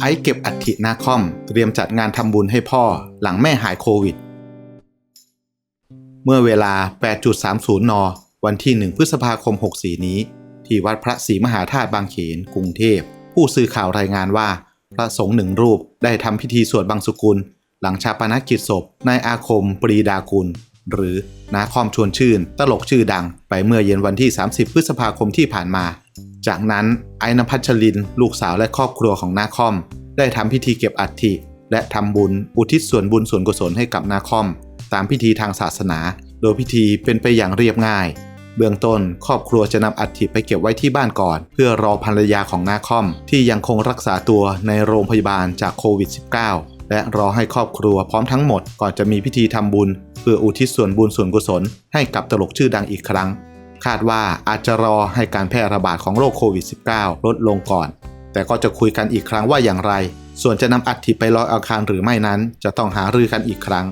ไอซ์เก็บอัฐินาคอม เตรียมจัดงานทำบุญให้พ่อหลังแม่หายโควิด เมื่อเวลา 8.30 น วันที่ 1 พฤษภาคม 64 นี้ ที่วัดพระศรีมหาธาตุบางเขน กรุงเทพ ผู้สื่อข่าวรายงานว่า พระสงฆ์หนึ่งรูปได้ทำพิธีสวดบังสุกุล หลังชาปนกิจศพนายอาคม ปรีดากุล หรือนาคอมชวนชื่น ตลกชื่อดัง ไปเมื่อเย็นวันที่ 30 พฤษภาคมที่ผ่านมา จากนั้น ไอ้นภัชริน ลูกสาวและครอบครัวของนาคอม ได้ทำพิธีเก็บอัฐิและทำบุญอุทิศส่วนบุญส่วนกุศลให้กับนาคอม ตามพิธีทางศาสนา โดยพิธีเป็นไปอย่างเรียบง่าย เบื้องต้นครอบครัวจะนำอัฐิไปเก็บไว้ที่บ้านก่อน เพื่อรอภรรยาของนาคอม ที่ยังคงรักษาตัวในโรงพยาบาลจากโควิด -19 และรอให้ครอบครัวพร้อมทั้งหมดก่อนจะมีพิธีทำบุญ เพื่ออุทิศส่วนบุญส่วนกุศลให้กับตลกชื่อดังอีกครั้ง คาดว่าอาจจะรอให้การแพร่ระบาดของโรคโควิด -19 ลดลงก่อน แต่ก็จะคุยกันอีกครั้งว่าอย่างไร ส่วนจะนำอัฐิไปลอยอังคารหรือไม่นั้น จะต้องหารือกันอีกครั้ง